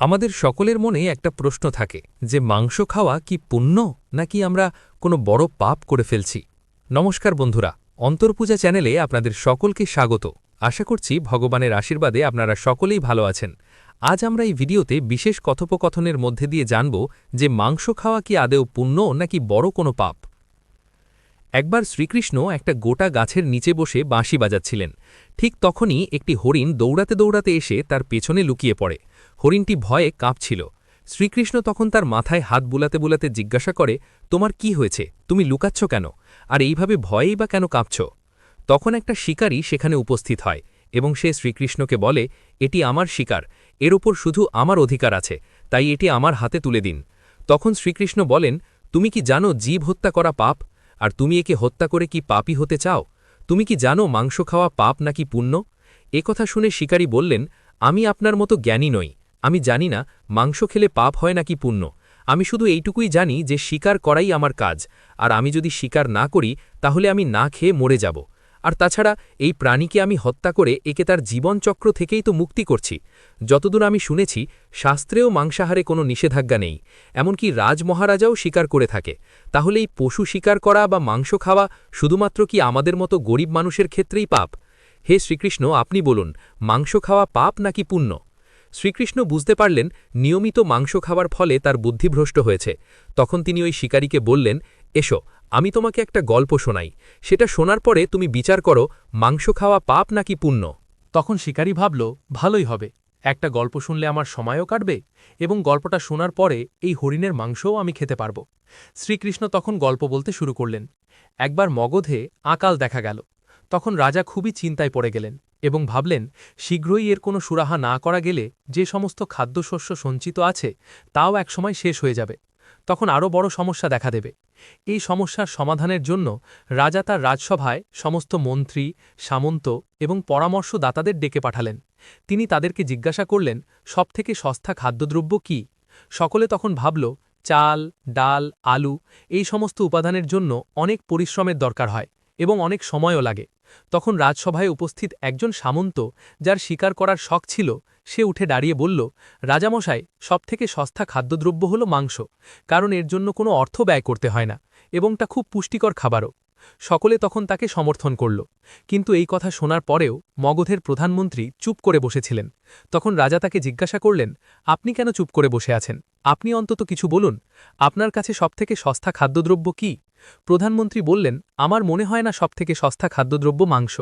আমাদের সকলের মনে একটা প্রশ্ন থাকে যে মাংস খাওয়া কি পুণ্য নাকি আমরা কোনো বড় পাপ করে ফেলছি? নমস্কার বন্ধুরা, অন্তর্পূজা চ্যানেলে আপনাদের সকলকে স্বাগত। আশা করছি ভগবানের আশীর্বাদে আপনারা সকলেই ভালো আছেন। আজ আমরা এই ভিডিওতে বিশেষ কথোপকথনের মধ্যে দিয়ে জানব যে মাংস খাওয়া কি আদেও পুণ্য নাকি বড় কোনো পাপ। একবার শ্রীকৃষ্ণ একটা গোটা গাছের নিচে বসে বাঁশি বাজাচ্ছিলেন। ঠিক তখনই একটি হরিণ দৌড়াতে দৌড়াতে এসে তার পেছনে লুকিয়ে পড়ে। হরিণটি ভয়ে কাঁপছিল। শ্রীকৃষ্ণ তখন তার মাথায় হাত বুলাতে বুলাতে জিজ্ঞাসা করে, তোমার কি হয়েছে? তুমি লুকাচ্ছ কেন? আর এইভাবে ভয়েই বা কেন কাঁপছ? তখন একটা শিকারী সেখানে উপস্থিত হয় এবং সে শ্রীকৃষ্ণকে বলে, এটি আমার শিকার। এর ওপর শুধু আমার অধিকার আছে। তাই এটি আমার হাতে তুলে দিন। তখন শ্রীকৃষ্ণ বলেন, তুমি কি জানো জীব হত্যা করা পাপ? আর তুমি একে হত্যা করে কি পাপি হতে চাও? তুমি কি জানো মাংস খাওয়া পাপ নাকি পুণ্য? এ কথা শুনে শিকারী বললেন, আমি আপনার মতো জ্ঞানী নই। আমি জানি না, মাংস খেলে পাপ হয় নাকি পুণ্য। আমি শুধু এইটুকুই জানি যে শিকার করাই আমার কাজ। আর আমি যদি শিকার না করি, তাহলে আমি না খেয়ে মরে যাব। আর তাছাড়া এই প্রাণীকে আমি হত্যা করে একে তার জীবনচক্র থেকেই তো মুক্তি করছি। যতদূর আমি শুনেছি, শাস্ত্রেও মাংসাহারে কোনো নিষেধাজ্ঞা নেই, এমনকি রাজমহারাজাও শিকার করে থাকে। তাহলে এই পশু শিকার করা বা মাংস খাওয়া শুধুমাত্র কি আমাদের মতো গরিব মানুষের ক্ষেত্রেই পাপ? হে শ্রীকৃষ্ণ, আপনি বলুন, মাংস খাওয়া পাপ নাকি পুণ্য? শ্রীকৃষ্ণ বুঝতে পারলেন, নিয়মিত মাংস খাওয়ার ফলে তার বুদ্ধিভ্রষ্ট হয়েছে। তখন তিনি ওই শিকারীকে বললেন এসো, আমি তোমাকে একটা গল্প শোনাই। সেটা শোনার পরে তুমি বিচার করো, মাংস খাওয়া পাপ নাকি পুণ্য? তখন শিকারী ভাবল, ভালোই হবে। একটা গল্প শুনলে আমার সময়ও কাটবে এবং গল্পটা শোনার পরে এই হরিণের মাংসও আমি খেতে পারব। শ্রীকৃষ্ণ তখন গল্প বলতে শুরু করলেন। একবার মগধে আকাল দেখা গেল। তখন রাজা খুবই চিন্তায় পড়ে গেলেন এবং ভাবলেন, শীঘ্রই এর কোনো সুরাহা না করা গেলে যে সমস্ত খাদ্যশস্য সঞ্চিত আছে, তাও একসময় শেষ হয়ে যাবে। তখন আরও বড় সমস্যা দেখা দেবে। এই সমস্যার সমাধানের জন্য রাজা তার রাজসভায় সমস্ত মন্ত্রী, সামন্ত এবং পরামর্শদাতাদের ডেকে পাঠালেন। তিনি তাদেরকে জিজ্ঞাসা করলেন, সবথেকে সস্তা খাদ্যদ্রব্য কি? সকলে তখন ভাবল, চাল, ডাল, আলু, এই সমস্ত উপাদানের জন্য অনেক পরিশ্রমের দরকার হয়। এবং অনেক সময়ও লাগে। তখন রাজসভায় উপস্থিত একজন সামন্ত, যার শিকার করার শখ ছিল, সে উঠে দাঁড়িয়ে বলল, রাজামশাই, সবথেকে সস্তা খাদ্যদ্রব্য হল মাংস, কারণ এর জন্য কোনো অর্থ ব্যয় করতে হয় না, এবং তা খুব পুষ্টিকর খাবারও। সকলে তখন তাকে সমর্থন করল। কিন্তু এই কথা শোনার পরেও মগধের প্রধানমন্ত্রী চুপ করে বসেছিলেন। তখন রাজা তাকে জিজ্ঞাসা করলেন, আপনি কেন চুপ করে বসে আছেন? আপনি অন্তত কিছু বলুন, আপনার কাছে সবথেকে সস্তা খাদ্যদ্রব্য কি? প্রধানমন্ত্রী বললেন, আমার মনে হয় না সবথেকে সস্তা খাদ্যদ্রব্য মাংস।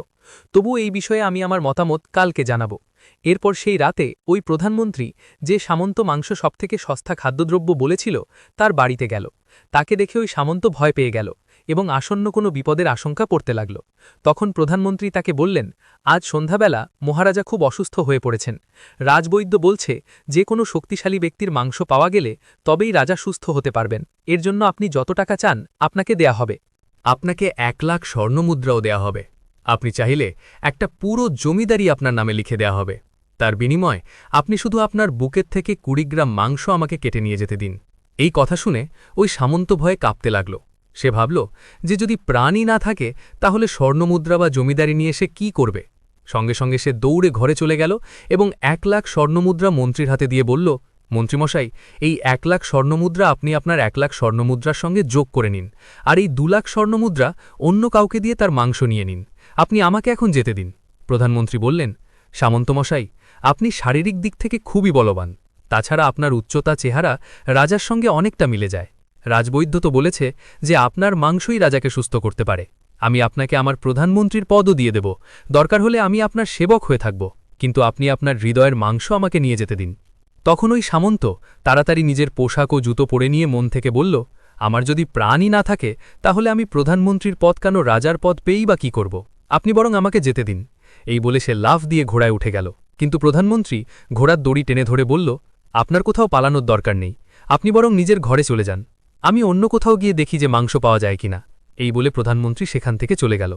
তবু এই বিষয়ে আমি আমার মতামত কালকে জানাব। এরপর সেই রাতে ওই প্রধানমন্ত্রী যে সামন্ত মাংস সবথেকে সস্তা খাদ্যদ্রব্য বলেছিল, তার বাড়িতে গেল। তাকে দেখে ওই সামন্ত ভয় পেয়ে গেল। এবং আসন্ন কোনো বিপদের আশঙ্কা পড়তে লাগল। তখন প্রধানমন্ত্রী তাকে বললেন, আজ সন্ধ্যাবেলা মহারাজা খুব অসুস্থ হয়ে পড়েছেন। রাজবৈদ্য বলছে, যে কোনো শক্তিশালী ব্যক্তির মাংস পাওয়া গেলে তবেই রাজা সুস্থ হতে পারবেন। এর জন্য আপনি যত টাকা চান, আপনাকে দেয়া হবে। আপনাকে এক লাখ স্বর্ণমুদ্রাও দেয়া হবে। আপনি চাইলে একটা পুরো জমিদারি আপনার নামে লিখে দেয়া হবে। তার বিনিময় আপনি শুধু আপনার বুকের থেকে কুড়ি গ্রাম মাংস আমাকে কেটে নিয়ে যেতে দিন। এই কথা শুনে ওই সামন্ত ভয়ে কাঁপতে লাগল। সে ভাবল যে যদি প্রাণী না থাকে, তাহলে স্বর্ণমুদ্রা বা জমিদারি নিয়ে সে কি করবে? সঙ্গে সঙ্গে সে দৌড়ে ঘরে চলে গেল এবং এক লাখ স্বর্ণমুদ্রা মন্ত্রীর হাতে দিয়ে বলল, মন্ত্রীমশাই, এই এক লাখ স্বর্ণমুদ্রা আপনি আপনার এক লাখ স্বর্ণমুদ্রার সঙ্গে যোগ করে নিন, আর এই দু লাখ স্বর্ণমুদ্রা অন্য কাউকে দিয়ে তার মাংস নিয়ে নিন। আপনি আমাকে এখন যেতে দিন। প্রধানমন্ত্রী বললেন, সামন্তমশাই, আপনি শারীরিক দিক থেকে খুবই বলবান। তাছাড়া আপনার উচ্চতা, চেহারা রাজার সঙ্গে অনেকটা মিলে যায়। রাজবৈদ্য তো বলেছে যে আপনার মাংসই রাজাকে সুস্থ করতে পারে। আমি আপনাকে আমার প্রধানমন্ত্রীর পদও দিয়ে দেব। দরকার হলে আমি আপনার সেবক হয়ে থাকব। কিন্তু আপনি আপনার হৃদয়ের মাংস আমাকে নিয়ে যেতে দিন। তখন ওই সামন্ত তাড়াতাড়ি নিজের পোশাক ও জুতো পরে নিয়ে মন থেকে বলল, আমার যদি প্রাণই না থাকে, তাহলে আমি প্রধানমন্ত্রীর পদ কেন রাজার পদ পেয়েই বা কী করব? আপনি বরং আমাকে যেতে দিন। এই বলে সে লাফ দিয়ে ঘোড়ায় উঠে গেল। কিন্তু প্রধানমন্ত্রী ঘোড়ার দড়ি টেনে ধরে বলল, আপনার কোথাও পালানোর দরকার নেই। আপনি বরং নিজের ঘরে চলে যান। আমি অন্য কোথাও গিয়ে দেখি যে মাংস পাওয়া যায় কিনা, এই বলে প্রধানমন্ত্রী সেখান থেকে চলে গেল।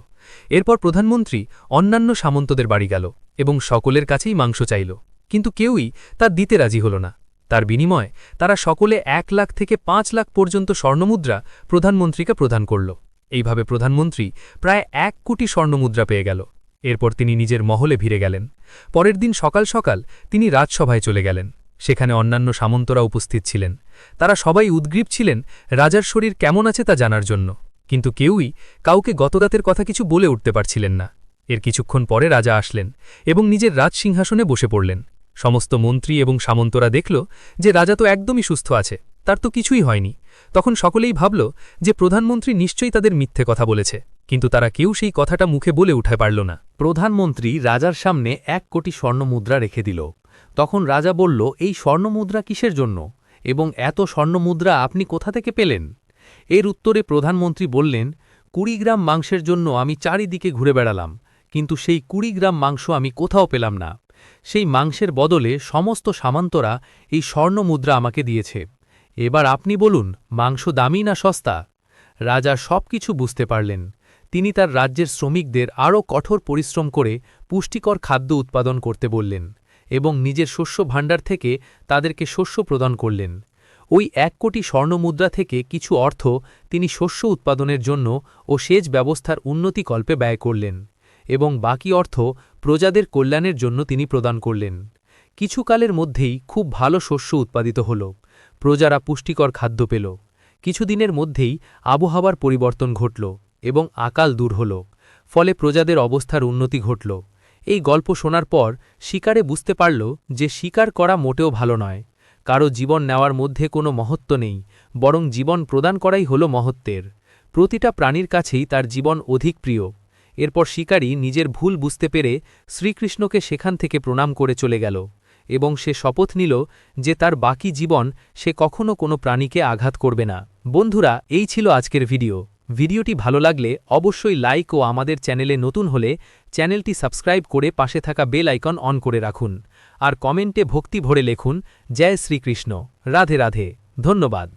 এরপর প্রধানমন্ত্রী অন্যান্য সামন্তদের বাড়ি গেল এবং সকলের কাছেই মাংস চাইল। কিন্তু কেউই তার দিতে রাজি হল না। তার বিনিময়ে তারা সকলে এক লাখ থেকে পাঁচ লাখ পর্যন্ত স্বর্ণমুদ্রা প্রধানমন্ত্রীকে প্রদান করল। এইভাবে প্রধানমন্ত্রী প্রায় এক কোটি স্বর্ণমুদ্রা পেয়ে গেল। এরপর তিনি নিজের মহলে ভিড়ে গেলেন। পরের দিন সকাল সকাল তিনি রাজসভায় চলে গেলেন। সেখানে অন্যান্য সামন্তরা উপস্থিত ছিলেন। তারা সবাই উদ্গ্রীব ছিলেন রাজার শরীর কেমন আছে তা জানার জন্য। কিন্তু কেউই কাউকে গতদাতের কথা কিছু বলে উঠতে পারছিলেন না। এর কিছুক্ষণ পরে রাজা আসলেন এবং নিজের রাজসিংহাসনে বসে পড়লেন। সমস্ত মন্ত্রী এবং সামন্তরা দেখল যে রাজা তো একদমই সুস্থ আছে, তার তো কিছুই হয়নি। তখন সকলেই ভাবল যে প্রধানমন্ত্রী নিশ্চয়ই তাদের মিথ্যে কথা বলেছে, কিন্তু তারা কেউ সেই কথাটা মুখে বলে উঠে পারল না। প্রধানমন্ত্রী রাজার সামনে এক কোটি স্বর্ণমুদ্রা রেখে দিল। তখন রাজা বলল, এই স্বর্ণমুদ্রা কিসের জন্য? এবং এত স্বর্ণমুদ্রা আপনি কোথা থেকে পেলেন? এর উত্তরে প্রধানমন্ত্রী বললেন, কুড়ি গ্রাম মাংসের জন্য আমি চারিদিকে ঘুরে বেড়ালাম, কিন্তু সেই কুড়ি গ্রাম মাংস আমি কোথাও পেলাম না। সেই মাংসের বদলে সমস্ত সামান্তরা এই স্বর্ণমুদ্রা আমাকে দিয়েছে। এবার আপনি বলুন, মাংস দামি না সস্তা? রাজা সব কিছু বুঝতে পারলেন। তিনি তার রাজ্যের শ্রমিকদের আরও কঠোর পরিশ্রম করে পুষ্টিকর খাদ্য উৎপাদন করতে বললেন। এবং নিজের শস্য ভাণ্ডার থেকে তাদেরকে শস্য প্রদান করলেন। ওই এক কোটি স্বর্ণমুদ্রা থেকে কিছু অর্থ তিনি শস্য উৎপাদনের জন্য ও সেচ ব্যবস্থার উন্নতিকল্পে ব্যয় করলেন এবং বাকি অর্থ প্রজাদের কল্যাণের জন্য তিনি প্রদান করলেন। কিছুকালের মধ্যেই খুব ভালো শস্য উৎপাদিত হল, প্রজারা পুষ্টিকর খাদ্য পেল। কিছুদিনের মধ্যেই আবহাওয়ার পরিবর্তন ঘটল এবং আকাল দূর হল, ফলে প্রজাদের অবস্থার উন্নতি ঘটল। এই গল্প শোনার পর শিকারে বুঝতে পারল যে শিকার করা মোটেও ভালো নয়। কারও জীবন নেওয়ার মধ্যে কোনো মহত্ব নেই, বরং জীবন প্রদান করাই হল মহত্বের। প্রতিটা প্রাণীর কাছেই তার জীবন অধিক প্রিয়। এরপর শিকারী নিজের ভুল বুঝতে পেরে শ্রীকৃষ্ণকে সেখান থেকে প্রণাম করে চলে গেল এবং সে শপথ নিল যে তার বাকি জীবন সে কখনো কোনো প্রাণীকে আঘাত করবে না। বন্ধুরা, এই ছিল আজকের ভিডিও। ভিডিওটি ভালো লাগলে অবশ্যই লাইক ও আমাদের চ্যানেলে নতুন হলে চ্যানেলটি সাবস্ক্রাইব করে পাশে থাকা বেল আইকন অন করে রাখুন। আর কমেন্টে ভক্তি ভরে লেখুন, জয় শ্রীকৃষ্ণ। রাধে রাধে। ধন্যবাদ।